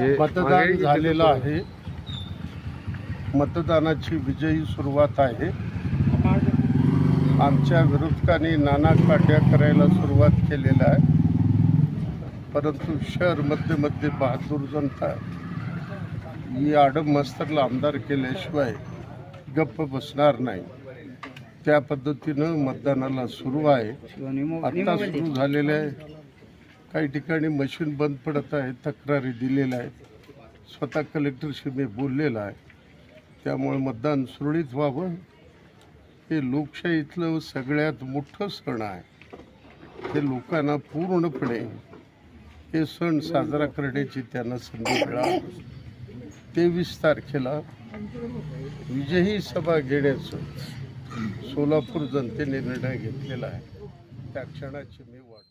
हे मतदान झालेलं आहे. मतदानाची विजयी सुरुवात आहे. आमच्या विरोधकांनी नाना काट्या करायला सुरुवात केलेल्या आहे. परंतु शहरमध्ये मध्ये बहादूर जनता ही आडम मस्तरला आमदार केल्याशिवाय गप्प बसणार नाही. त्या पद्धतीनं मतदानाला सुरू आहे. आता सुरू झालेलं आहे. काही ठिकाणी मशीन बंद पडत आहे तक्रारी दिलेल्या आहेत. स्वतः कलेक्टरशी मी बोललेला आहे. त्यामुळे मतदान सुरळीत व्हावं. हे लोकशाहीतलं सगळ्यात मोठं सण आहे. ते लोकांना पूर्णपणे हे सण साजरा करण्याची त्यांना संधी मिळावी तेवीस तारखेला विजयी सभा घेण्याचं सोलापूर जनतेने निर्णय घेतलेला आहे. त्या क्षणाची मी वाट